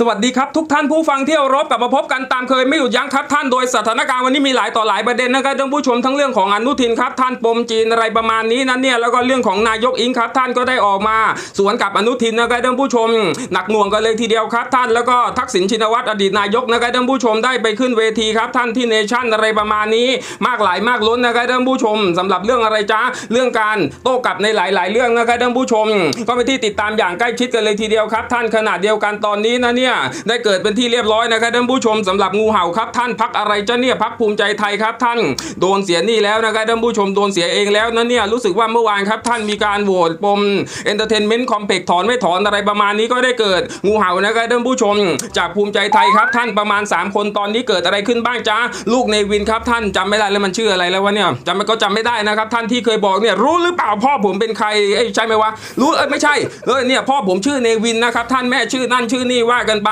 สวัสดีครับทุกท่านผู้ฟังที่เารพกลับมาพบกันตามเคยไม่หยุดยั้งครับท่านโดยสถานการณ์วันนี้มีหลายต่อหลายประเด็นนะครับท่านผู้ชมทั้งเรื่องของอนุทินครับท่านปมจีนอะไรประมาณนี้นั้นเนี่ยแล้วก็เรื่องของนายกอิงครับท่านก็ได้ออกมาสวนกับอนุทินนะครับท่านผู้ชม หนักหน่วงกันเลยทีเดียวครับท่านแล้วก็ทักษิณชินวัตรอดีตนายกนะครับท่านผู้ชมได้ไปขึ้นเวทีครับท่านที่เนชั่นอะไรประมาณนี้ มากหลายมากล้นนะครับท่านผู้ชมสำหรับเรื่องอะไรจ้าเรื่องการโต้กลับในหลาย ๆ เรื่องนะครับท่านผู้ชม ก็ไปนที่ติดตามอย่างใกล้ชิดกันเลยทีเดียวครับ ท่านขนาดเดียวกันตอนนี้นะเนี่ยได้เกิดเป็นที่เรียบร้อยนะครับท่านผู้ชมสำหรับงูเห่าครับท่านพักอะไรจ้าเนี่ยพักภูมิใจไทยครับท่านโดนเสียหนี่แล้วนะครับท่านผู้ชมโดนเสียเองแล้วนะเนี่ยรู้สึกว่าเมื่อวานครับท่านมีการโหวตปมเอนเตอร์เทนเมนต์คอมเพล็กถอนไม่ถอนอะไรประมาณนี้ก็ได้เกิดงูเห่านะครับท่านผู้ชม จากภูมิใจไทยครับท่านประมาณ 3 คนตอนนี้เกิดอะไรขึ้นบ้างจ้าลูกเนวินครับท่านจำไม่ได้แล้วมันชื่ออะไรแล้ววะเนี่ยจำก็จำไม่ได้นะครับท่านที่เคยบอกเนี่ยรู้หรือเปล่าพ่อผมเป็นใครเอ้ใช่ไหมวะรู้เอ้ยไม่ใช่เออเนี่ยพ่อผมชื่อเนวินนะครับท่านแม่ชื่อนั่นชื่อนี่ว่ากันไป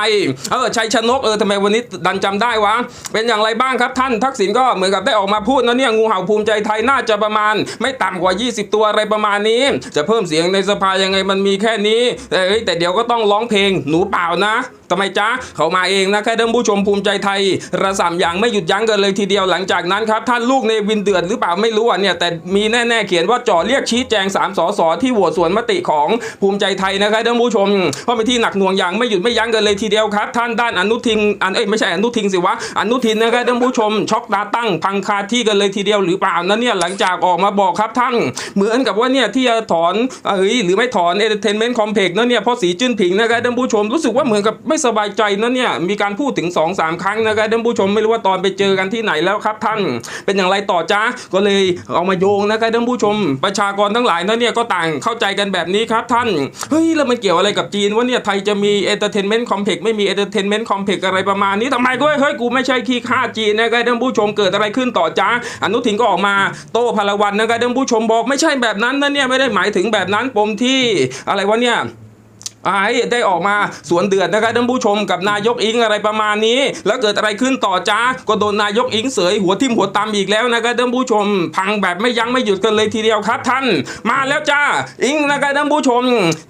เออชัยชนกเออทำไมวันนี้ดันจำได้วะ เป็นอย่างไรบ้างครับท่านทักษิณก็เหมือนกับได้ออกมาพูดนะเนี่ยงูเห่าภูมิใจไทยน่าจะประมาณ ไม่ต่ำกว่า 20 ตัวอะไรประมาณนี้ จะเพิ่มเสียงในสภายังไงมันมีแค่นี้แต่เอ้ยแต่เดี๋ยวก็ต้องร้องเพลงหนูเปล่านะทำไมจ๊ะเขามาเองนะแค่ท่านผู้ชมภูมิใจไทย ระสำอย่างไม่หยุดยั้งกันเลยทีเดียวหลังจากนั้นครับท่านลูกในวินเดือดหรือเปล่าไม่รู้อะเนี่ยแต่มีแน่ๆเขียนว่าจ่อเรียกชี้แจง 3สสที่โหวตสวนมติของภูมิใจไทยนะครับท่านผู้ชมเพราะเป็นที่หนักหน่วงอย่างไม่หยุดไม่ยั้งกันเลยทีเดียวครับ ท่านด้านอนุทินอันเอ้ยไม่ใช่อนุทินสิวะอนุทินนะครับท่านผู้ชมช็อกดาตั้งพังคาที่กันเลยทีเดียวหรือเปล่านะเนี่ยหลังจากออกมาบอกครับท่านเหมือนกับว่าเนี่ยที่จะถอนเอ้ยหรือไม่ถอนเอเตอร์เทนเมนต์คอมเพล็กซ์นะเนี่ยเพราะสีจิ้นผิงนะครับท่านผู้ชมรู้สึกว่าเหมือนกับไม่สบายใจนะเนี่ยมีการพูดถึง2อสาครั้งนะครับท่านผู้ชมไม่รู้ว่าตอนไปเจอกันที่ไหนแล้วครับท่านเป็นอย่างไรต่อจ้าก็เลยเอามาโยงนะครับท่านผู้ชมประชากรทั้งหลายนะเนี่ยก็ต่างเข้าใจกันแบบนี้ครับท่านเฮ้ยแล้วมันเกี่ยวอะไรกับจีนว่าเนี่ยไทยจะมีเอเตอร์เทนเมนต์คอมเพล็กซ์ไม่มีเอเตอร์เทนเมนต์คอมเพล็กซ์อะไรประมาณนี้ทำไมกูเฮ้ยกูไม่ใช่ขี้ข้าจีนนะครับท่านผู้ชมเกิดอะไรขึ้นต่อจ้าอนุทินก็ออกมาโต้พลวันนะครับท่านผู้ชมบอกไม่ใช่แบบนั้นนะเนี่ยไม่ได้หมายถึงแบบนั้นปมที่อะไรวะเนี่ย ไอ้ได้ออกมาสวนเดือดนะครับท่านผู้ชมกับนายกอิงอะไรประมาณนี้ แล้วเกิดอะไรขึ้นต่อจ้าก็โดนนายกอิงเสยหัวทิ่มหัวตำอีกแล้วนะครับท่านผู้ชม พังแบบไม่ยั้งไม่หยุดกันเลยทีเดียวครับท่าน มาแล้วจ้าอิงนะครับท่านผู้ชม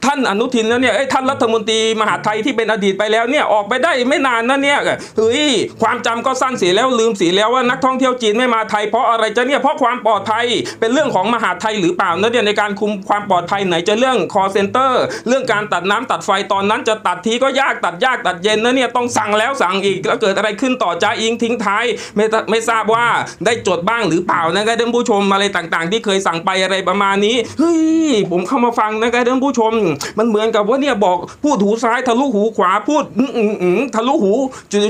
ท่านอนุทินแล้วเนี่ยเอ้ท่านรัฐมนตรีมหาไทยที่เป็นอดีตไปแล้วเนี่ยออกไปได้ไม่นานนะเนี่ยเฮ้ยความจำก็สั้นเสียแล้วลืมเสียแล้วว่านักท่องเที่ยวจีนไม่มาไทยเพราะอะไรจะเนี่ยเพราะความปลอดภัยเป็นเรื่องของมหาไทยหรือเปล่านะเนี่ยในการคุมความปลอดภัยไหนจะเรื่อง call center เรื่องการตัดน้ำตัดไฟตอนนั้นจะตัดทีก็ยากตัดยากตัดเย็นนะเนี่ยต้องสั่งแล้วสั่งอีกแล้วเกิดอะไรขึ้นต่อจ้าอิงทิ้งท้ายไม่ไม่ทราบว่าได้จดบ้างหรือเปล่านะครับท่านผู้ชมอะไรต่างๆ ที่เคยสั่งไปอะไรประมาณนี้เฮ้ยผมเข้ามาฟังนะครับท่านผู้ชม มันเหมือนกับว่าเนี่ยบอกพูดหูซ้ายทะลุหูขวาพูดอื้ออื้ออื้อทะลุหู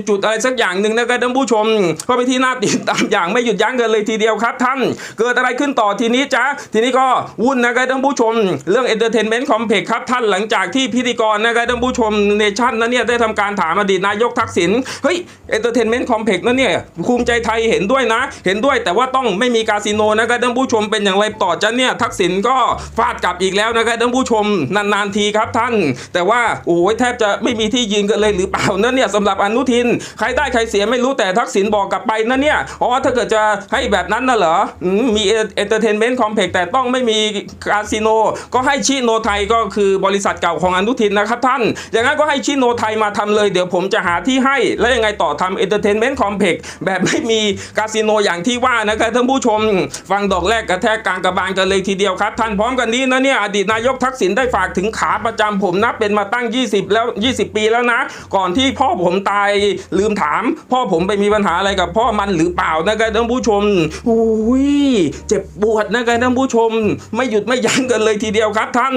จุดๆอะไรสักอย่างหนึ่งนะครับท่านผู้ชมก็ไปที่หน่าติดตามอย่างไม่หยุดยั้งกันเลยทีเดียวครับท่าน เกิดอะไรขึ้นต่อทีนี้จ้าทีนี้ก็วุ่นนะครับท่านผู้ชม เรื่อง Entertainment Complex ครับท่านหลังจากที่พิธีกรนะครับท่านผู้ชมเนชั่นนั้นเนี่ยได้ทำการถามอดีตนายกทักษิณเฮ้ย Entertainment Complex นั้นเนี่ยภูมิใจไทยเห็นด้วยนะ เห็นด้วยแต่ว่าต้องไม่มีคาสิโนนะครับท่านผู้ชมเป็นอย่างไรต่อจ้าเนี่ยทักษิณก็ฟาดกลับอีกแล้วนะครับท่านผู้ชมนานๆทีครับท่าน แต่ว่าโอ้ยแทบจะไม่มีที่ยืนกันเลยหรือเปล่านั่นเนี่ยสำหรับอนุทิน ใครได้ใครเสียไม่รู้แต่ทักษิณบอกกลับไปนั่นเนี่ยอ๋อถ้าเกิดจะให้แบบนั้นน่ะเหรอมีเอนเตอร์เทนเมนต์คอมเพล็กซ์แต่ต้องไม่มีคาสิโนก็ให้ชิโนไทยก็คือบริษัทเก่าของอนุทินนะครับท่าน อย่างนั้นก็ให้ชิโนไทยมาทำเลย เดี๋ยวผมจะหาที่ให้ แล้วยังไงต่อทำเอนเตอร์เทนเมนต์คอมเพล็กซ์แบบไม่มีคาสิโนอย่างที่ว่านะครับท่านผู้ชม ฟังดอกแรกกระแทกกลางกระบาลกันเลยทีเดียวครับ ท่านพร้อมกันนี้นะเนี่ยอดีตนายกทักษิณได้ฝากถึงขาประจำผมนับเป็นมาตั้ง 20 แล้ว 20 ปีแล้วนะ ก่อนที่พ่อผมตายลืมถาม พ่อผมไปมีปัญหาอะไรกับพ่อมันหรือเปล่านะครับท่านผู้ชมอุ้ยเจ็บปวดนะครับท่านผู้ชม ไม่หยุดไม่ยั้งกันเลยทีเดียวครับท่าน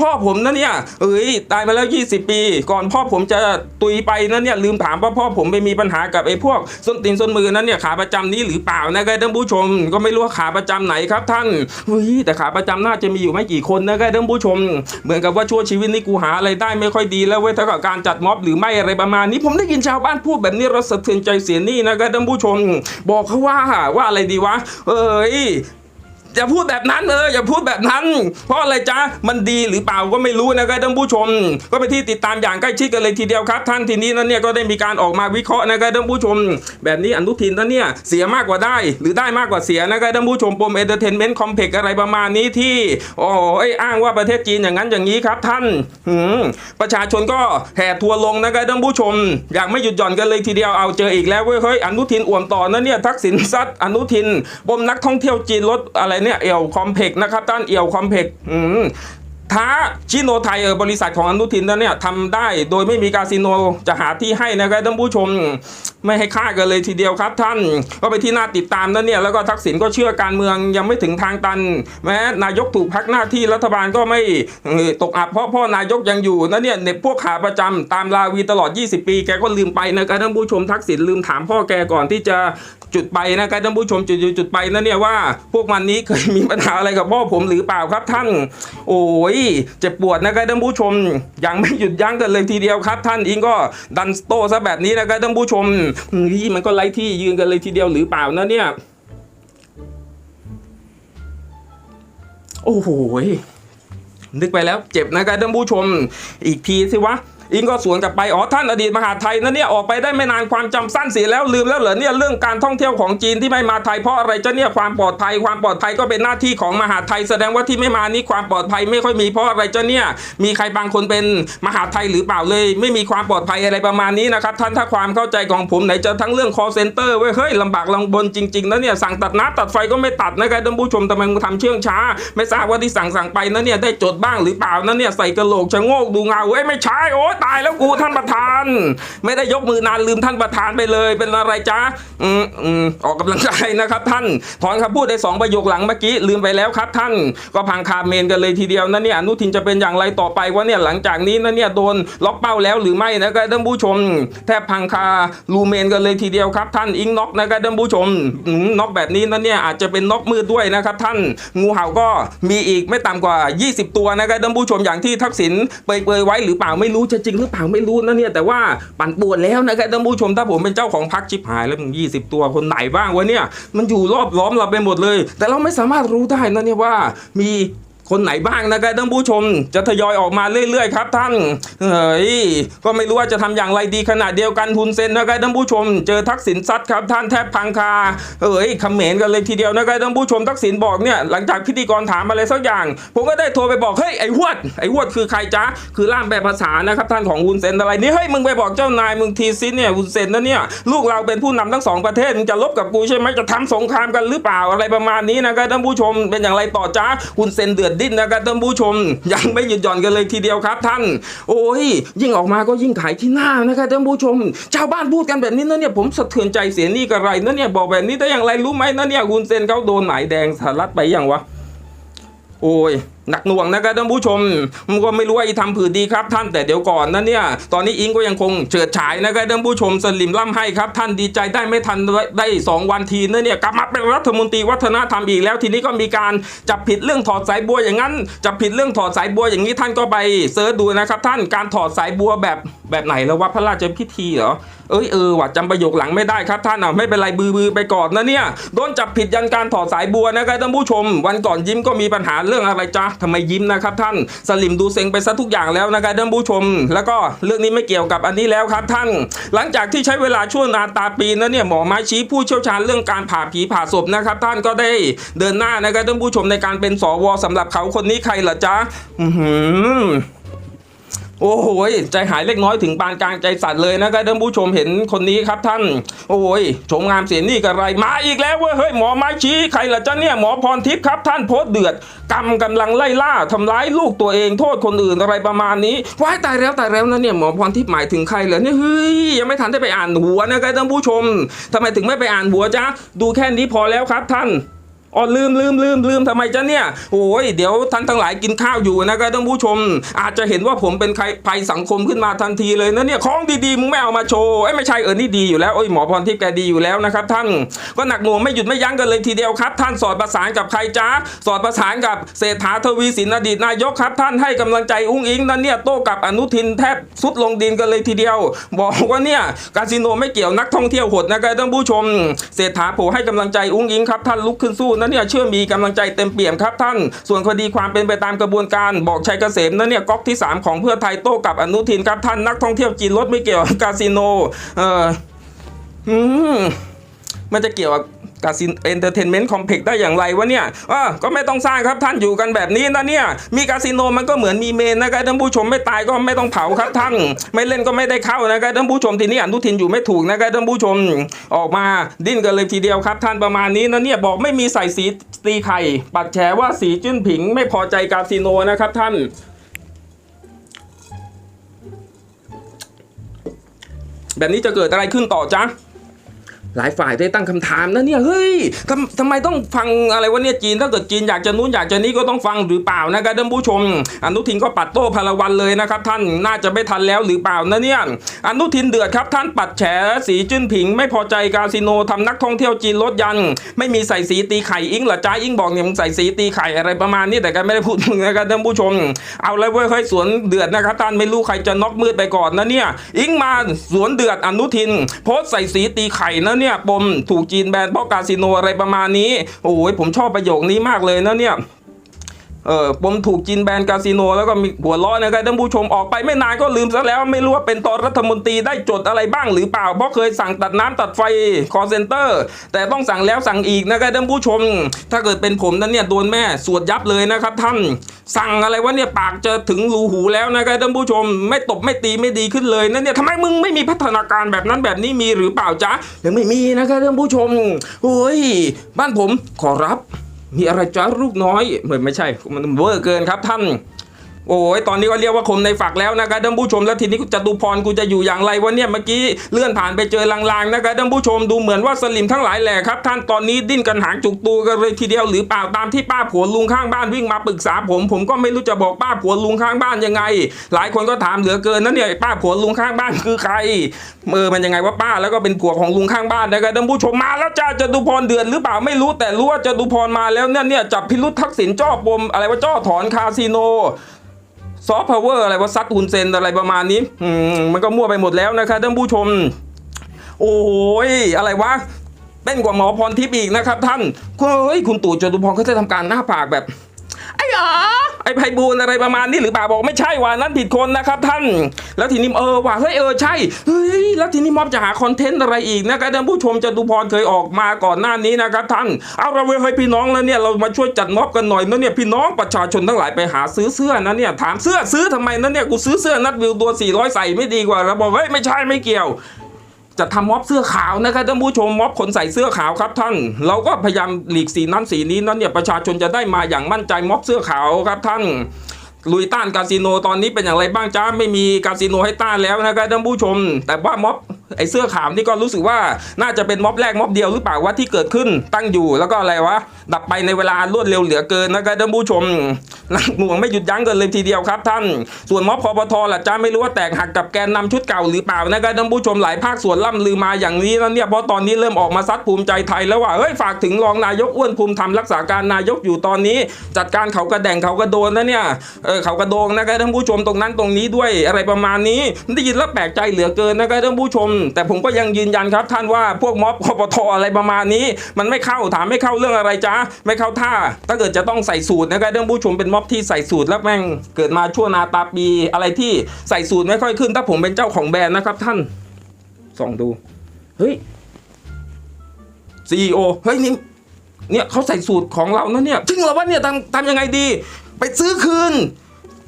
พ่อผมนะเนี่ยเอ้ยตายมาแล้ว 20 ปี ก่อนพ่อผมจะตุยไปนะเนี่ยลืมถามว่าพ่อผมไปมีปัญหากับไอ้พวกส้นตีนส้นมือนั้นเนี่ยขาประจำนี้หรือเปล่านะครับท่านผู้ชมก็ไม่รู้ว่าขาประจำไหนครับท่านเฮ้ยแต่ขาประจำน่าจะมีอยู่ไม่กี่คนนะครับท่านผู้ชม เหมือนกับว่าชั่วชีวิตนี่กูหาอะไรได้ไม่ค่อยดีแล้วเว้ยถ้ากับการจัดม็อบหรือไม่อะไรประมาณนี้ผมได้ยินชาวบ้านพูดแบบนี้เราสะเทือนใจเสียนี่นะครับท่านผู้ชม บอกเขาว่าว่าอะไรดีวะ เอ้ย อย่าพูดแบบนั้นเอออย่าพูดแบบนั้น เพราะอะไรจ๊ะมันดีหรือเปล่าก็ไม่รู้นะครับท่านผู้ชม ก็ไปนที่ติดตามอย่างใกล้ชิดกันเลยทีเดียวครับ ท่านทีนี้นั้นเนี่ยก็ได้มีการออกมาวิเคราะห์นะครับท่านผู้ชม แบบนี้อนุทินนั้นเนี่ยเสียมากกว่าได้ หรือได้มากกว่าเสียนะครับท่านผู้ชมปมเอนเตอร์เทนเมนต์คอมเพล็กอะไรประมาณนี้ที่โอ้ยอ้างว่าประเทศจีนอย่างนั้นอย่างนี้ครับท่านหืมประชาชนก็แห่ทัวร์ลงนะครับท่านผู้ชม อยากไม่หยุดหย่อนกันเลยทีเดียวเอาเจออีกแล้วเว้ยเฮ้ยอนุทินอ่วมต่อนะเนี่ยทักษิณซัดอนุทินปมนักท่องเที่ยวจีนรถอะไรเนี่ยเอี่ยวคอมเพล็กนะครับ ต้านเอี่ยวคอมเพล็กอืม ท้าชิโนไทยเออบริษัทของอนุทินนั้นเนี่ยทำได้โดยไม่มีคาสิโนจะหาที่ให้นะครับท่านผู้ชมไม่ให้ค่ากันเลยทีเดียวครับท่านก็ไปที่น่าติดตามนั้นเนี่ยแล้วก็ทักษิณก็เชื่อการเมืองยังไม่ถึงทางตัน แม้นายกถูกพักหน้าที่รัฐบาลก็ไม่ตกอับเพราะพ่อนายกยังอยู่นั่นเนี่ยเน็ตพวกขาประจำตามลาวีตลอด 20 ปี แกก็ลืมไปนะครับท่านผู้ชมทักษิณลืมถามพ่อแกก่อนที่จะจุดไปนะครับท่านผู้ชมจุดจุดไปนั่นเนี่ยว่า พวกมันนี้เคยมีปัญหาอะไรกับพ่อผมหรือเปล่าครับท่าน โอ้ยเจ็บปวดนะครับท่านผู้ชมยังไม่หยุดยั้งกันเลยทีเดียวครับ ท่านอิงก็ดันโตซะแบบนี้นะครับท่านผู้ชมนี่มันก็ไล่ที่ยืนกันเลยทีเดียวหรือเปล่านะเนี่ย โอ้โหนึกไปแล้วเจ็บนะครับท่านผู้ชม อีกทีสิวะ อิงก็สวนกลับไปอ๋อท่านอดีตมหาไทยนะเนี่ยออกไปได้ไม่นานความจำสั้นเสียแล้วลืมแล้วเหรอเนี่ยเรื่องการท่องเที่ยวของจีนที่ไม่มาไทยเพราะอะไรจะเนี่ยความปลอดภัยความปลอดภัยก็เป็นหน้าที่ของมหาไทย แสดงว่าที่ไม่มานี่ความปลอดภัยไม่ค่อยมีเพราะอะไรจะเนี่ยมีใครบางคนเป็นมหาไทยหรือเปล่าเลย ไม่มีความปลอดภัยอะไรประมาณนี้นะครับท่านถ้าความเข้าใจของผมไหนจะทั้งเรื่อง call center เว้ยเฮ้ยลำบากลำบนจริงๆนะเนี่ยสั่งตัดน้ำตัดไฟก็ไม่ตัดนะครับท่านผู้ชมทำไมมึงทำเชื่องช้า ไม่ทราบว่าที่สั่งสั่งไปนะเนี่ยได้จดบ้างหรือเปล่านะเนี่ยใส่กระโหลกชะโงกดูเงาเอ้ยไม่ใช่โอ้ตตายแล้วกูท่านประธาน ไม่ได้ยกมือนานลืมท่านประธานไปเลย เป็นอะไรจ๊ะอืมอืมออกกำลังกายนะครับท่านถอนคำพูดได้สองประโยคหลังเมื่อกี้ลืมไปแล้วครับท่าน ก็พังคาเมนกันเลยทีเดียวนะเนี่ยอนุทินจะเป็นอย่างไรต่อไปวะเนี่ยหลังจากนี้นะเนี่ยโดนล็อกเป้าแล้วหรือไม่นะครับท่านผู้ชม แทบพังคาลูเมนกันเลยทีเดียวครับท่านอิงน็อกนะครับท่านผู้ชมน็อกแบบนี้นะเนี่ยอาจจะเป็นน็อกมืดด้วยนะครับท่านงูเห่าก็มีอีกไม่ต่ำกว่า 20 ตัวนะครับท่านผู้ชมอย่างที่ทักษิณเปรยๆไว้หรือเปล่าไม่รู้จะจริงหรือเปล่าไม่รู้นะเนี่ยแต่ว่าปั่นปวดแล้วนะครับท่านผู้ชมถ้าผมเป็นเจ้าของพักชิบหายแล้วมึง20ตัวคนไหนบ้างวะเนี่ยมันอยู่รอบล้อมเราไปหมดเลย แต่เราไม่สามารถรู้ได้นะเนี่ยว่ามี คนไหนบ้างนะครับท่านผู้ชมจะทยอยออกมาเรื่อยๆครับท่านเฮ้ยก็ไม่รู้ว่าจะทำอย่างไรดีขนาดเดียวกันทุนเซนนะครับท่านผู้ชม เจอทักษิณซัดครับท่านแทบพังคาเฮ้ยคำเมนกันเลยทีเดียวนะครับท่านผู้ชมทักษิณบอกเนี่ยหลังจากพิธีกรถามอะไรสักอย่าง ผมก็ได้โทรไปบอกเฮ้ยไอ้หวดไอ้หวดคือใครจ๊ะคือล่ามแปลภาษานะครับท่านของวุนเซนอะไรนี่เฮ้ยมึงไปบอกเจ้านายมึงทีซิเนี่ยวุนเซนนะเนี่ยลูกเราเป็นผู้นำทั้งสองประเทศมึงจะลบกับกูใช่ไหมจะทำสงครามกันหรือเปล่าอะไรประมาณนี้นะครับท่านผู้ชมเป็นอย่างไรต่อจ๊ะวุนเซนเดือดดิ้นนะครับท่านผู้ชม ยังไม่หยุดหย่อนกันเลยทีเดียวครับท่าน โอ้ยยิ่งออกมาก็ยิ่งขายที่หน้านะครับท่านผู้ชม ชาวบ้านพูดกันแบบนี้นะเนี่ยผมสะเทือนใจเสียนี่กระไรนะเนี่ยบอกแบบนี้ได้อย่างไรรู้ไหมนะเนี่ยคุณเซนเขาโดนหมายแดงสหรัฐไปอย่างวะ โอ้ย หนักหน่วงนะครับท่านผู้ชมมันก็ไม่รู้ว่าอีทำผืนดีครับท่านแต่เดี๋ยวก่อนนะเนี่ยตอนนี้อิงก็ยังคงเฉิดฉายนะครับท่านผู้ชมสลิมล่ำให้ครับท่านดีใจได้ไม่ทันได้สองวันทีนะเนี่ยกลับมาเป็นรัฐมนตรีวัฒนธรรมอีกแล้วทีนี้ก็มีการจับผิดเรื่องถอดสายบัวอย่างนั้นจับผิดเรื่องถอดสายบัวอย่างนี้ท่านก็ไปเสิร์ชดูนะครับท่านการถอดสายบัวแบบแบบไหนแล้วว่าพระราชพิธีเหรอเอ้ยเออว่ะจำประโยคหลังไม่ได้ครับท่านอะไม่เป็นไรบือบือไปก่อนนะเนี่ยโดนจับผิดยันการถอดสายบัวนะครับท่านผู้ชม วันก่อนยิ้มก็มีปัญหาเรื่องอะไรจ๊ะทำไมยิ้มนะครับท่านสลิมดูเซ็งไปซะทุกอย่างแล้วนะครับท่านผู้ชม แล้วก็เรื่องนี้ไม่เกี่ยวกับอันนี้แล้วครับท่าน หลังจากที่ใช้เวลาช่วงนาตาปีนะเนี่ยหมอไม้ชี้ผู้เชี่ยวชาญเรื่องการผ่าผีผ่าศพนะครับท่านก็ได้เดินหน้านะครับท่านผู้ชมในการเป็นสวสำหรับเขาคนนี้ใครเหรอจ๊ะอือหือ โอ้โหใจหายเล็กน้อยถึงปานกลางใจสั่นเลยนะครับท่านผู้ชมเห็นคนนี้ครับท่าน โอ้ยโฉมงามเสียนี่กระไรมาอีกแล้วเว้ยเฮ้ยหมอไม้ชี้ใครล่ะจ๊ะเนี่ยหมอพรทิพย์ครับท่านโพสเดือดกำกำลังไล่ล่าทำร้ายลูกตัวเองโทษคนอื่นอะไรประมาณนี้ว้ายตายแล้วตายแล้วนะเนี่ยหมอพรทิพย์หมายถึงใครเหรอเนี่ยเฮ้ยยังไม่ทันได้ไปอ่านหัวนะครับท่านผู้ชมทำไมถึงไม่ไปอ่านหัวจ๊ะดูแค่นี้พอแล้วครับท่าน อ๋อลืมลืมลืมลืมทำไมจ๊ะเนี่ยโอ้ยเดี๋ยวท่านทั้งหลายกินข้าวอยู่นะครับท่านผู้ชม อาจจะเห็นว่าผมเป็นใครภัยสังคมขึ้นมาทันทีเลยนะเนี่ยของดีๆมึงไม่เอามาโชว์ไอ้ไม่ใช่เออนี่ดีอยู่แล้วโอ้ยหมอพรทิพย์แกดีอยู่แล้วนะครับท่านก็หนักหน่วงไม่หยุดไม่ยั้งกันเลยทีเดียวครับ ท่านสอดประสานกับใครจ้าสอดประสานกับเศรษฐาทวีสินอดีตนายกครับ ท่านให้กำลังใจอุ้งอิงนั่นเนี่ยโต้กับอนุทินแทบสุดลงดินกันเลยทีเดียว บอกว่าเนี่ยคาสิโนไม่เกี่ยวนักท่องเที่ยวหดนะครับท่านผู้ชมเศรษฐาโผให้กำลังใจอุ้งอิงครับท่านลุกขึ้นสู้นั้นเนี่ยเชื่อมีกำลังใจเต็มเปี่ยมครับท่าน ส่วนคดีความเป็นไปตามกระบวนการบอกชัยเกษมนั้นเนี่ยก๊อกที่ 3 ของเพื่อไทยโต้กับอนุทินครับท่านนักท่องเที่ยวจีนรถไม่เกี่ยวกับคาสิโนเอออืมมันจะเกี่ยวกับ กาซินเอนเตอร์เทนเมนต์คอมเพล็กซ์ได้อย่างไรวะเนี่ยเออก็ไม่ต้องสร้างครับท่านอยู่กันแบบนี้นะเนี่ย มีคาสิโนมันก็เหมือนมีเมนนะครับท่านผู้ชมไม่ตายก็ไม่ต้องเผาครับท่าน ไม่เล่นก็ไม่ได้เข้านะครับท่านผู้ชมทีนี้อนุทินอยู่ไม่ถูกนะครับท่านผู้ชมออกมาดิ้นกันเลยทีเดียวครับ ท่านประมาณนี้นะเนี่ยบอกไม่มีใส่สีตีไข่ปัดแฉว่าสีจิ้นผิง ไม่พอใจคาสิโนนะครับท่านแบบนี้จะเกิดอะไรขึ้นต่อจ๊ะ หลายฝ่ายได้ตั้งคำถามนะเนี่ยเฮ้ยทำทำไมต้องฟังอะไรวะเนี่ยจีนถ้าเกิดจีนอยากจะนู้นอยากจะนี้ก็ต้องฟังหรือเปล่านะครับท่านผู้ชม อนุทินก็ปัดโต้พลวันเลยนะครับ ท่านน่าจะไม่ทันแล้วหรือเปล่านะเนี่ยอนุทินเดือดครับท่านปัดแฉสีจิ้นผิง ไม่พอใจคาสิโนทำนักท่องเที่ยวจีนลดยัน ไม่มีใส่สีตีไข่อิงเหรอจ้าอิงบอกเนี่ยมึงใส่สีตีไข่อะไรประมาณนี้แต่ก็ไม่ได้พูดนะครับท่านผู้ชม เอาแล้วเว้ยเฮ้ยสวนเดือดนะครับท่านไม่รู้ใครจะน็อกมืดไปก่อนนะเนี่ยอิงมาสวนเดือดอนุทิน โพสใส่สีตีไข่นะเนี่ยปมถูกจีนแบนเพราะคาสิโนอะไรประมาณนี้โอ้ยผมชอบประโยคนี้มากเลยนะเนี่ย เออผมถูกจีนแบนคาสิโน แล้วก็มีหัวล้อนะครับท่านผู้ชมออกไปไม่นานก็ลืมซะแล้ว ไม่รู้ว่าเป็นตอนรัฐมนตรีได้จดอะไรบ้างหรือเปล่า เพราะเคยสั่งตัดน้ำตัดไฟคอเซนเตอร์ แต่ต้องสั่งแล้วสั่งอีกนะครับท่านผู้ชม ถ้าเกิดเป็นผมนั้นเนี่ยโดนแม่สวดยับเลยนะครับท่าน สั่งอะไรวะเนี่ยปากจะถึงรูหูแล้วนะครับท่านผู้ชม ไม่ตบไม่ตีไม่ดีขึ้นเลยนะเนี่ยทำไมมึงไม่มีพัฒนาการแบบนั้นแบบนี้มีหรือเปล่าจ๊ะยังไม่มีนะครับท่านผู้ชมโอ้ยบ้านผมขอรับ มีอะไรจ้าลูกน้อยเหมือนไม่ใช่มันเวอร์เกินครับท่าน โอ้ยตอนนี้ก็เรียกว่าคมในฝักแล้วนะครับท่านผู้ชมแล้วทีนี้จตุพรกูจะอยู่อย่างไรวะเนี่ยเมื่อกี้เลื่อนผ่านไปเจอลางๆนะครับท่านผู้ชมดูเหมือนว่าสลิมทั้งหลายแหละครับท่านตอนนี้ดิ้นกันหางจุกตูกันเลยทีเดียวหรือเปล่าตามที่ป้าผัวลุงข้างบ้านวิ่งมาปรึกษาผม ผมก็ไม่รู้จะบอกป้าผัวลุงข้างบ้านยังไง หลายคนก็ถามเหลือเกินนะเนี่ยป้าผัวลุงข้างบ้านคือใครเออมันยังไงว่าป้าแล้วก็เป็นผัวของลุงข้างบ้านนะครับท่านผู้ชมมาแล้วจ้าจตุพรเดือนหรือเปล่าไม่รู้แต่รู้ว่าจตุพรมาแล้วเนี่ยเนี่ยจับพิรุษทักษิณจ้อปมอะไรว่าจ้อถอนคาสิโน ซอฟต์พาวเวอร์อะไรว่าซัดฮุนเซนอะไรประมาณนี้มันก็มั่วไปหมดแล้วนะครับท่านผู้ชม โอ้ยอะไรวะเต้นกว่าหมอพรทิพย์อีกนะครับท่านเฮ้ยคุณตู่จตุพรเขาจะทำการหน้าผากแบบไอ้อ๋อ อ้ไพบูลย์อะไรประมาณนี้หรือเปล่าบอกไม่ใช่ว่านั้นผิดคนนะครับท่าน แล้วทีนี้เออว่าเฮ้ยเออใช่เฮ้ยแล้วทีนี้ม็อบจะหาคอนเทนต์อะไรอีกนะครับท่านผู้ชมจตุพรเคยออกมาก่อนหน้านี้นะครับท่านเอาเราเว้ยเฮ้ยพี่น้องแล้วเนี่ยเรามาช่วยจัดม็อบกันหน่อยนะเนี่ยพี่น้องประชาชนทั้งหลายไปหาซื้อเสื้อนะเนี่ยถามเสื้อซื้อทำไมนะเนี่ยกูซื้อเสื้อนัดวิวตัว400ใส่ไม่ดีกว่าเราบอกเฮ้ยไม่ใช่ไม่เกี่ยว จะทำม็อบเสื้อขาวนะครับท่านผู้ชมม็อบคนใส่เสื้อขาวครับท่าน เราก็พยายามหลีกสีนั้นสีนี้นั้นเนี่ยประชาชนจะได้มาอย่างมั่นใจม็อบเสื้อขาวครับท่านลุยต้านคาสิโนตอนนี้เป็นอย่างไรบ้างจ้าไม่มีคาสิโนให้ต้านแล้วนะครับท่านผู้ชม แต่ว่าม็อบ ไอ้เสื้อขาวนี่ก็รู้สึกว่าน่าจะเป็นม็อบแรกม็อบเดียวหรือเปล่าว่าที่เกิดขึ้นตั้งอยู่แล้วก็อะไรวะ ดับไปในเวลารวดเร็วเหลือเกินนะครับท่านผู้ชมหนักหน่วงไม่หยุดยั้งกันเลยทีเดียวครับท่าน ส่วนม็อบพปทล่ะจ้าไม่รู้ว่าแตกหักกับแกนนำชุดเก่าหรือเปล่านะครับท่านผู้ชมหลายภาคส่วนล่ำลือมาอย่างนี้แล้วเนี่ยเพราะตอนนี้เริ่มออกมาซัดภูมิใจไทยแล้วว่าเฮ้ยฝากถึงรองนายกอ้วนภูมิธรรมรักษาการนายกอยู่ตอนนี้ จัดการเขากระแดงเขากระโดนนะเนี่ยเออเขากระโดงนะครับท่านผู้ชมตรงนั้นตรงนี้ด้วยอะไรประมาณนี้ได้ยินแล้วแปลกใจเหลือเกินนะครับท่านผู้ชมแต่ผมก็ยังยืนยันครับท่านว่าพวกม็อบคอปทอะไรประมาณนี้ มันไม่เข้าถามไม่เข้าเรื่องอะไรจ้าไม่เข้าท่า ถ้าเกิดจะต้องใส่สูตรนะครับท่านผู้ชมเป็นม็อบที่ใส่สูตรแล้วแม่งเกิดมาชั่วนาตาปีอะไรที่ใส่สูตรไม่ค่อยขึ้น ถ้าผมเป็นเจ้าของแบรนด์นะครับท่านส่องดูเฮ้ยซีอเฮ้ยนี่เนี่ยเขาใส่สูตรของเรานะเนี่ยจริงเหรอวะเนี่ยทำทำยังไงดี ไปซื้อคืน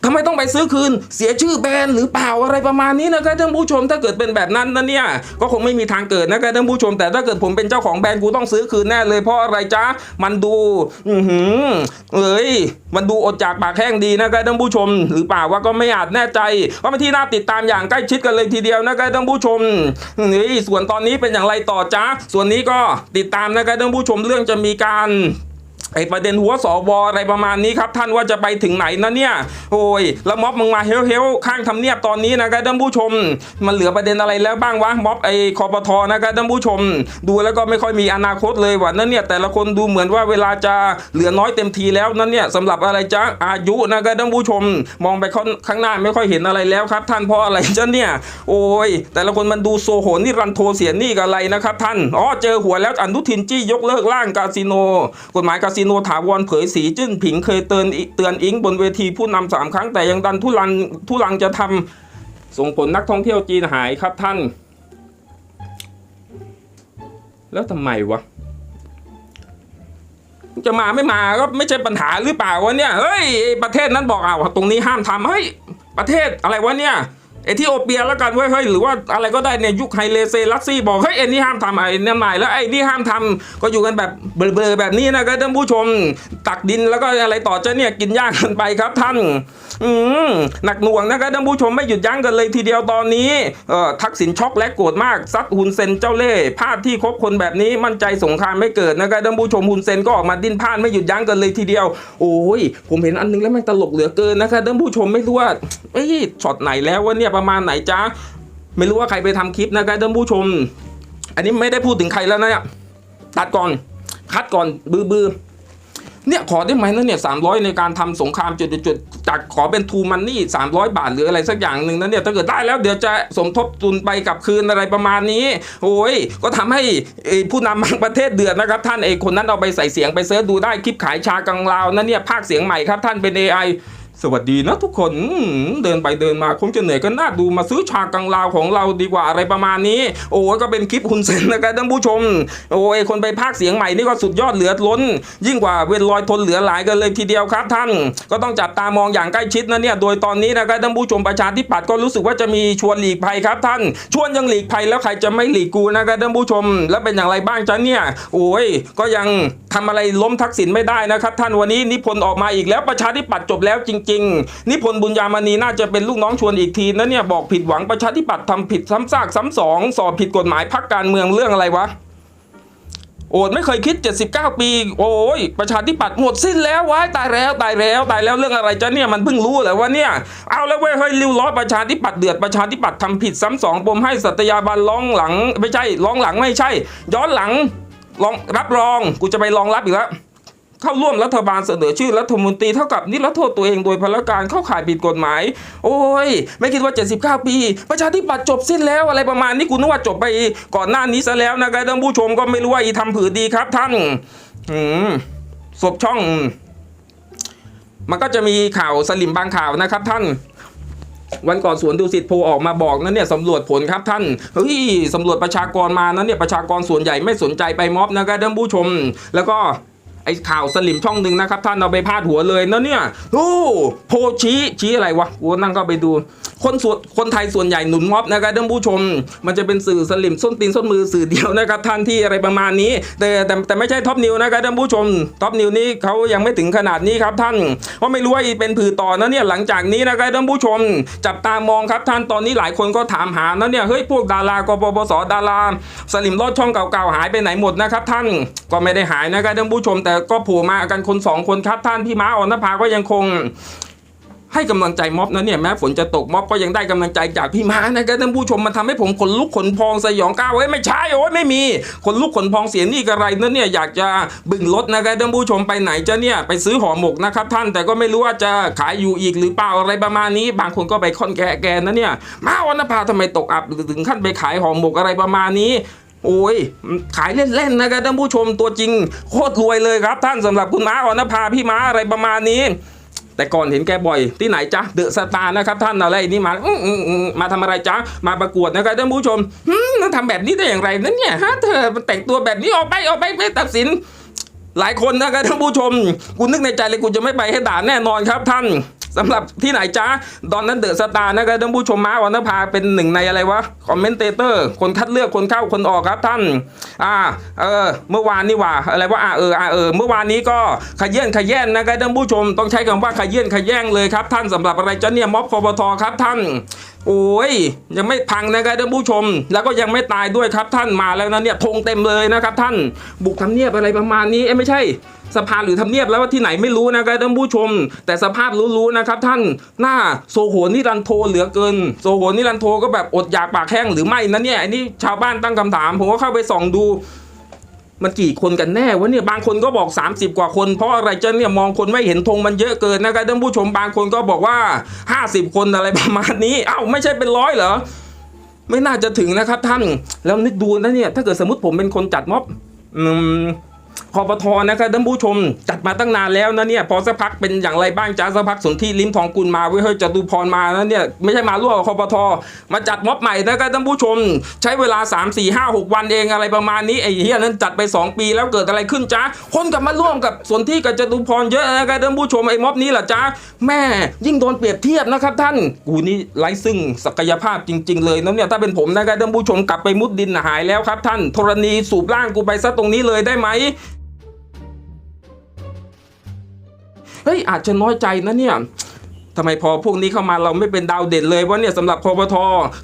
ทำไมต้องไปซื้อคืน เสียชื่อแบรนด์หรือเปล่าอะไรประมาณนี้นะครับท่านผู้ชมถ้าเกิดเป็นแบบนั้นนะเนี่ยก็คงไม่มีทางเกิดนะครับท่านผู้ชม แต่ถ้าเกิดผมเป็นเจ้าของแบรนด์กูต้องซื้อคืนแน่เลยเพราะอะไรจ๊ะมันดู อือหือเอ้ยมันดูอดจากปากแห้งดีนะครับท่านผู้ชม หรือเปล่าว่าก็ไม่อาจแน่ใจว่าเป็นที่น่าติดตามอย่างใกล้ชิดกันเลยทีเดียวนะครับท่านผู้ชมนี่ส่วนตอนนี้เป็นอย่างไรต่อจ๊ะส่วนนี้ก็ติดตามนะครับท่านผู้ชมเรื่องจะมีการ ไอประเด็นหัวสวอะไรประมาณนี้ครับท่านว่าจะไปถึงไหนนะเนี่ยโอ้ยแล้วม็อบมึงมาเฮลเฮลข้างทำเนียบตอนนี้นะครับท่านผู้ชม มันเหลือประเด็นอะไรแล้วบ้างวะม็อบไอคอปทนะครับท่านผู้ชม ดูแล้วก็ไม่ค่อยมีอนาคตเลยว่ะนั่นเนี่ยแต่ละคนดูเหมือนว่าเวลาจะเหลือน้อยเต็มทีแล้วนั่นเนี่ยสำหรับอะไรจ๊ะอายุนะครับท่านผู้ชม มองไปข้างหน้าไม่ค่อยเห็นอะไรแล้วครับ ท่านเพราะอะไรจ๊ะเนี่ยโอ้ยแต่ละคนมันดูโซโหนี่รันโทเสียนี่กับอะไรนะครับท่านอ๋อเจอหัวแล้วอนุทินจี้ยกเลิกร่างคาสิโน กฎหมายคาสิโนถาวรเผยสีจิ้นผิงเคยเตือนเตือนอิงบนเวทีผู้นำสามครั้งแต่ยังดันทุลังทุลังจะทำส่งผลนักท่องเที่ยวจีนหายครับท่าน แล้วทำไมวะ จะมาไม่มาก็ไม่ใช่ปัญหาหรือเปล่าวะเนี่ย เฮ้ย ประเทศนั้นบอกเอาตรงนี้ห้ามทำเฮ้ย ประเทศอะไรวะเนี่ย เอธิโอเปียแล้วกันเว้ยเฮ้ยหรือว่าอะไรก็ได้เนี่ยยุคไฮเลเซลัสซี่บอกเฮ้ยไอ้นี่ห้ามทำไอ้นั่นใหม่แล้วไอ้นี่ห้ามทำก็อยู่กันแบบเบลอๆแบบนี้นะครับท่านผู้ชม ตักดินแล้วก็อะไรต่อจะเนี่ยกินยากกันไปครับท่านอืมหนักหน่วงนะครับท่านผู้ชมไม่หยุดยั้งกันเลยทีเดียวตอนนี้เอ่อทักษิณช็อกและโกรธมากซัดฮุนเซนเจ้าเล่ห์พลาดที่คบคนแบบนี้มั่นใจสงครามไม่เกิดนะครับท่านผู้ชมฮุนเซนก็ออกมาดิ้นพลาดไม่หยุดยั้งกันเลยทีเดียว โอ้ยผมเห็นอันนึงแล้วมันตลกเหลือเกินนะครับท่านผู้ชมไม่รู้ว่าเอ้ยช็อตไหนแล้ววะเนี่ยประมาณไหนจ๊ะไม่รู้ว่าใครไปทำคลิปนะครับท่านผู้ชม อันนี้ไม่ได้พูดถึงใครแล้วนะเนี่ยตัดก่อนคัดก่อนบือบือเนี่ยขอได้ไหมนะเนี่ยสามร้อยในการทำสงครามจุดๆๆจากขอเป็นทูมันนี่สามร้อยบาทหรืออะไรสักอย่างหนึ่งนะเนี่ยถ้าเกิดได้แล้วเดี๋ยวจะสมทบทุนไปกับคืนอะไรประมาณนี้ โอ้ยก็ทำให้ผู้นำบางประเทศเดือดนะครับ ท่านไอ้คนนั้นเอาไปใส่เสียงไปเสิร์ชดูได้คลิปขายชากังลาวนะเนี่ยภาคเสียงใหม่ครับท่านเป็น AI สวัสดีนะทุกคนเดินไปเดินมาคงจะเหนื่อยก็น่าดูมาซื้อชากังลาวของเราดีกว่าอะไรประมาณนี้ โอ้ก็เป็นคลิปคุณเซนนะครับท่านผู้ชม โอ้ยคนไปภาคเสียงใหม่นี่ก็สุดยอดเหลือล้น ยิ่งกว่าเวนลอยทนเหลือหลายกันเลยทีเดียวครับท่าน ก็ต้องจับตามองอย่างใกล้ชิดนะเนี่ยโดยตอนนี้นะครับท่านผู้ชมประชาธิปัตย์ก็รู้สึกว่าจะมีชวนหลีกภัยครับท่าน ชวนยังหลีกภัยแล้วใครจะไม่หลีกกูนะครับท่านผู้ชม แล้วเป็นอย่างไรบ้างจ๊ะเนี่ย โอ้ยก็ยังทำอะไรล้มทักษิณไม่ได้นะครับ ท่านวันนี้นิพนธ์ออกมาอีกแล้วประชาธิปัตย์จบแล้วจริงๆ นิพนธ์บุญญามณีน่าจะเป็นลูกน้องชวนอีกทีนะเนี่ยบอกผิดหวังประชาธิปัตย์ทำผิดซ้ำซากซ้ำสองสอบผิดกฎหมายพักการเมืองเรื่องอะไรวะโอดไม่เคยคิด 79 ปี โอ้ยประชาธิปัตย์หมดสิ้นแล้ววายตายแล้วตายแล้วตายแล้วเรื่องอะไรจะเนี่ยมันเพิ่งรู้เหรอว่าเนี่ยเอาแล้วเว้ยเฮ้ยริวล้อประชาธิปัตย์เดือดประชาธิปัตย์ทำผิดซ้ำสองปมให้สัตยาบันร้องหลัง ไม่ใช่ร้องหลังไม่ใช่ ย้อนหลังรองรับรองกูจะไปรองรับอีกแล้ว เข้าร่วมรัฐบาลเสนอชื่อรัฐมนตรีเท่ากับนิรโทษตัวเองโดยพลการเข้าข่ายผิดกฎหมาย โอ้ย ไม่คิดว่า 79 ปี ประชาธิปัตย์จบสิ้นแล้วอะไรประมาณนี้กูนึกว่าจบไปก่อนหน้านี้ซะแล้วนะครับท่านผู้ชมก็ไม่รู้ว่าอีทำผือดีครับท่านอืมศพช่อง มันก็จะมีข่าวสลิมบางข่าวนะครับท่านวันก่อนสวนดุสิตโพออกมาบอกนั้นเนี่ยสำรวจผลครับท่านเฮ้ยสำรวจประชากรมานั้นเนี่ยประชากรส่วนใหญ่ไม่สนใจไปม็อบนะครับท่านผู้ชม แล้วก็ ไอ้ข่าวสลิมช่องหนึ่งนะครับ ท่านเอาไปพาดหัวเลยนะเนี่ยโอ้โพชี้ชี้อะไรวะกูนั่งก็ไปดู คนส่วนคนไทยส่วนใหญ่หนุนม็อบนะครับท่านผู้ชม มันจะเป็นสื่อสลิมส้นตีนส้นมือสื่อเดียวนะครับท่านที่อะไรประมาณนี้ แต่แต่แต่ไม่ใช่ท็อปนิวนะครับท่านผู้ชมท็อปนิวนี้เขายังไม่ถึงขนาดนี้ครับท่านเพราะไม่รู้ว่าอีเป็นผือต่อนะเนี่ยหลังจากนี้นะครับท่านผู้ชม จับตามองครับท่านตอนนี้หลายคนก็ถามหานะเนี่ยเฮ้ยพวกดารากปปสดาราสลิมลอดช่องเก่าๆหายไปไหนหมดนะครับท่านก็ไม่ได้หายนะครับท่านผู้ชมแต่ก็โผล่มากันคนสองคนครับท่านพี่ม้าออนภาก็ยังคงให้กำลังใจม็อบนะเนี่ยแม้ฝนจะตกม็อบก็ยังได้กำลังใจจากพี่ม้านะครับท่านผู้ชมมันทำให้ผมขนลุกขนพองสยองก้าวเอ้ยไม่ใช่โอ้ยไม่มีขนลุกขนพองเสียนี่กระไรนะเนี่ยอยากจะบึงรถนะครับท่านผู้ชมไปไหนจะเนี่ยไปซื้อห่อหมกนะครับท่านแต่ก็ไม่รู้ว่าจะขายอยู่อีกหรือเปล่าอะไรประมาณนี้ บางคนก็ไปค่อนแกแกนนะเนี่ยม้าออนภาทำไมตกอับถึงขั้นไปขายห่อหมกอะไรประมาณนี้ โอ้ย ขายเล่นๆนะครับท่านผู้ชมตัวจริง โคตรรวยเลยครับท่านสำหรับคุณม้าออนภาพี่ม้าอะไรประมาณนี้ แต่ก่อนเห็นแกบ่อยที่ไหนจ๊ะเดอะสตาร์นะครับท่านอะไรนี่มาอืมาทำอะไรจ๊ะมาประกวดนะครับท่านผู้ชมหืมทำแบบนี้ได้อย่างไรนั่นเนี่ยฮะเธอมันแต่งตัวแบบนี้ออกไปออกไปไม่ตัดสิน หลายคนนะครับท่านผู้ชมกูนึกในใจเลยกูจะไม่ไปให้ด่าแน่นอนครับท่าน สำหรับที่ไหนจ้าตอนนั้นเดอะสตาร์นะครับท่านผู้ชมม้าวันนภาเป็นหนึ่งในอะไรวะคอมเมนเตเตอร์คนคัดเลือกคนเข้าคนออกครับท่านอ่าเออเมื่อวานนี่ว่าอะไรว่าอ่าเอออ่าเออเมื่อวานนี้ก็ขยื่นขย่นนะครับท่านผู้ชมต้องใช้คำว่าขยื่นขย่งเลยครับท่านสำหรับอะไรจ้าเนี่ยม็อบคอปทครับท่านโอ้ย ยังไม่พังนะครับท่านผู้ชม แล้วก็ยังไม่ตายด้วยครับท่านมาแล้วนะเนี่ยธงเต็มเลยนะครับท่านบุกทำเนียบอะไรประมาณนี้เอ้ไม่ใช่สภาหรือทำเนียบแล้วว่าที่ไหนไม่รู้นะครับท่านผู้ชม แต่สภาพรู้ๆนะครับท่านหน้าโซโหนิรันโทเหลือเกิน โซโหนิรันโทก็แบบอดอยากปากแห้งหรือไม่นะเนี่ยอันนี้ชาวบ้านตั้งคำถาม ผมก็เข้าไปส่องดู มันกี่คนกันแน่วะเนี่ยบางคนก็บอก 30 กว่าคน เพราะอะไรจะเนี่ยมองคนไม่เห็นธงมันเยอะเกินนะครับท่านผู้ชมบางคนก็บอกว่า 50 คนอะไรประมาณนี้เอ้าไม่ใช่เป็นร้อยเหรอไม่น่าจะถึงนะครับท่านแล้วนึกดูนะเนี่ยถ้าเกิดสมมติผมเป็นคนจัดม็อบอืม คอปทอนะครับท่านผู้ชมจัดมาตั้งนานแล้วนะเนี่ยพอสักพักเป็นอย่างไรบ้างจ้าสักพักสนที่ลิ้มทองกุลมาเว้ยเฮ้ยจตุพรมานะเนี่ยไม่ใช่มาร่วมคอปทมาจัดม็อบใหม่นะครับท่านผู้ชม ใช้เวลา 3 4 5 6 วันเองอะไรประมาณนี้ไอ้เฮียนั้นจัดไป 2 ปีแล้วเกิดอะไรขึ้นจ้าคนกับมาร่วมกับสนที่กับจตุพรเยอะนะครับท่านผู้ชมไอ้ม็อบนี้แหละจ้าแม่ยิ่งโดนเปรียบเทียบนะครับท่านกูนี่ไร้ซึ่งศักยภาพจริง ๆ เลยนะเนี่ยถ้าเป็นผมนะครับท่านผู้ชมกลับไปมุดดินหายแล้วครับท่านธรณีสูบร่างกูไปซะตรงนี้เลยได้ไหม เฮ้ยอาจจะน้อยใจนะเนี่ยทำไมพอพวกนี้เข้ามาเราไม่เป็นดาวเด่นเลยวะเนี่ยสำหรับคอปท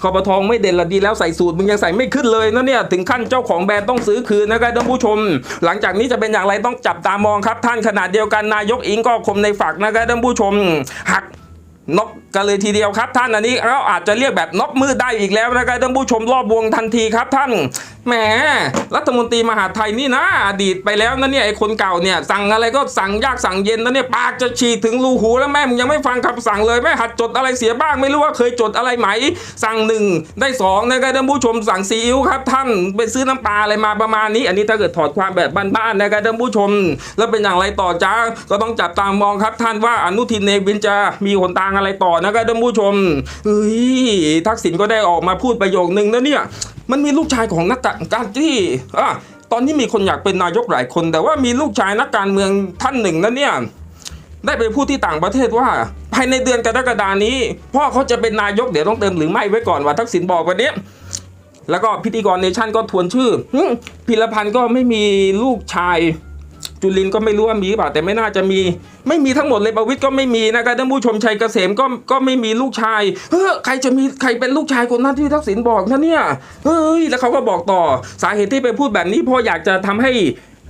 คอปทไม่เด่นละดีแล้วใส่สูตรมึงยังใส่ไม่ขึ้นเลยนะเนี่ยถึงขั้นเจ้าของแบรนด์ต้องซื้อคืนนะครับท่านผู้ชม หลังจากนี้จะเป็นอย่างไรต้องจับตามองครับ ท่านขนาดเดียวกันนายกอิงก็คมในฝักนะครับท่านผู้ชมหักน็อกกันเลยทีเดียวครับ ท่านอันนี้เราอาจจะเรียกแบบน็อกมืดได้อีกแล้วนะครับท่านผู้ชมรอบวงทันทีครับท่าน แหมรัฐมนตรีมหาไทยนี่นะอดีตไปแล้วนะเนี่ยไอ้คนเก่าเนี่ยสั่งอะไรก็สั่งยากสั่งเย็นนะเนี่ยปากจะฉีดถึงรูหูแล้วแม่มึงยังไม่ฟังคำสั่งเลยไม่หัดจดอะไรเสียบ้างไม่รู้ว่าเคยจดอะไรไหม สั่งหนึ่งได้สองนะครับท่านผู้ชมสั่งซีอิ๊วครับท่านไปซื้อน้ำปลาอะไรมาประมาณนี้ อันนี้ถ้าเกิดถอดความแบบบ้านๆนะครับท่านผู้ชม แล้วเป็นอย่างไรต่อจ้าก็ต้องจับตามองครับท่านว่าอนุทินเนวินจะมีหนทางอะไรต่อนะครับท่านผู้ชมเฮ้ยทักษิณก็ได้ออกมาพูดประโยคนึงนะเนี่ย มันมีลูกชายของนักการที่อะตอนนี้มีคนอยากเป็นนายกหลายคน แต่ว่ามีลูกชายนักการเมืองท่านหนึ่งนะเนี่ยได้ไปพูดที่ต่างประเทศว่า ภายในเดือนกรกฎานี้ พ่อเขาจะเป็นนายกเดี๋ยวต้องเติมหรือไม่ไว้ก่อนว่าทักษิณบอกวันนี้แล้วก็พิธีกรเนชั่นก็ทวนชื่อพิรพันธ์ก็ไม่มีลูกชาย จุลินก็ไม่รู้ว่ามีหรือเปล่าแต่ไม่น่าจะมี ไม่มีทั้งหมดเลยประวิทยก็ไม่มีนะครับท่านผู้ชมชัยเกษมก็ก็ไม่มีลูกชายเฮ้อใครจะมีใครเป็นลูกชายคนนั้นที่ทักษิณบอกนะเนี่ยเฮ้ยแล้วเขาก็บอกต่อสาเหตุที่ไปพูดแบบนี้เพราะอยากจะทำให้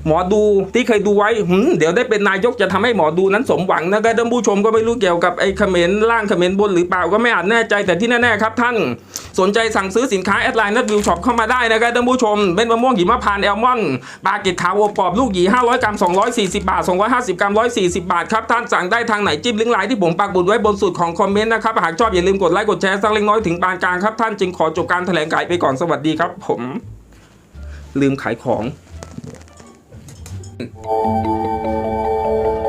หมอดูที่เคยดูไว้หืมเดี๋ยวได้เป็นนายกจะทำให้หมอดูนั้นสมหวังนะครับท่านผู้ชมก็ไม่รู้เกี่ยวกับไอ้เขมรล่างเขมรบนหรือเปล่าก็ไม่อาจแน่ใจแต่ที่แน่ๆครับท่านสนใจสั่งซื้อสินค้าแอดไลน์นัดวิวช็อปเข้ามาได้นะครับท่านผู้ชมเป็นมะม่วงหิมะพานแอลมอนด์ปลาเกตขาวโอปอบลูกหยี500 กรัม 240 บาท 250 กรัม 140 บาทครับท่านสั่งได้ทางไหนจิ้มลิงก์ไลน์ที่ผมปักบุดไว้บนสุดของคอมเมนต์นะครับหากชอบอย่าลืมกดไลค์กดแชร์สักเล็กน้อยถึงปานกลางครับท่านจึงขอจบการแถลงขายไปก่อนสวัสดีครับ ผม ลืมขายของ ああ。